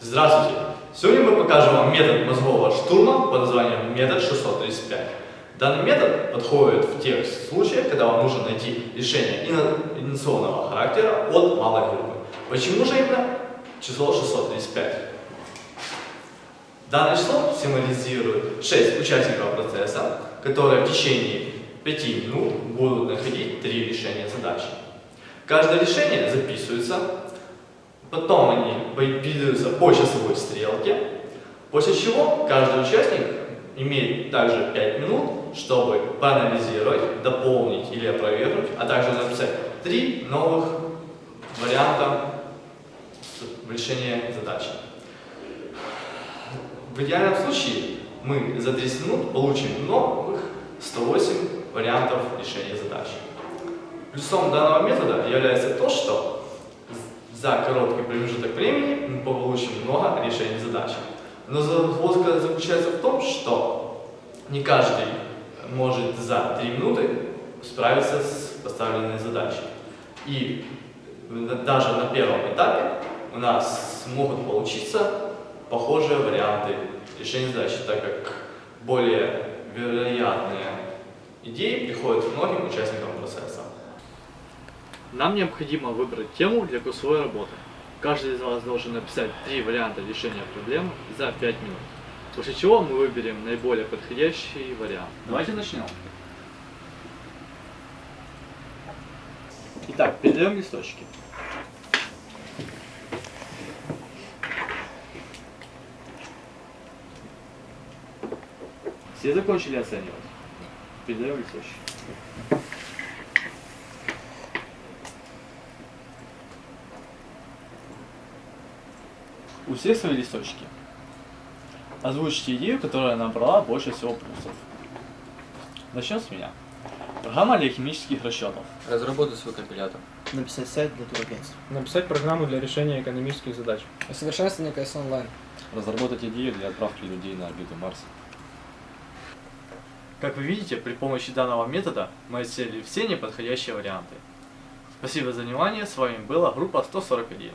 Здравствуйте! Сегодня мы покажем вам метод мозгового штурма под названием метод 635. Данный метод подходит в тех случаях, когда вам нужно найти решение инновационного характера от малой группы. Почему же именно число 635? Данное число символизирует 6 участников процесса, которые в течение 5 минут будут находить 3 решения задачи. Каждое решение записывается Потом они передаются по часовой стрелке, после чего каждый участник имеет также 5 минут, чтобы проанализировать, дополнить или опровергнуть, а также написать три новых варианта решения задачи. В идеальном случае мы за 30 минут получим новых 108 вариантов решения задачи. Плюсом данного метода является то, что за короткий промежуток времени мы получим много решений задач. Но загвоздка заключается в том, что не каждый может за 3 минуты справиться с поставленной задачей. И даже на первом этапе у нас могут получиться похожие варианты решения задачи, так как более вероятные идеи приходят многим участникам процесса. Нам необходимо выбрать тему для курсовой работы. Каждый из вас должен написать три варианта решения проблемы за 5 минут. После чего мы выберем наиболее подходящий вариант. Давайте начнем. Итак, передаем листочки. Все закончили оценивать? Передаем листочки. У всех свои листочки. Озвучьте идею, которая набрала больше всего плюсов. Начнем с меня. Программа для химических расчетов. Разработать свой компилятор. Написать сайт для турагентств. Написать программу для решения экономических задач. Усовершенствование КС онлайн. Разработать идею для отправки людей на орбиту Марса. Как вы видите, при помощи данного метода мы отсеяли все неподходящие варианты. Спасибо за внимание, с вами была группа 141.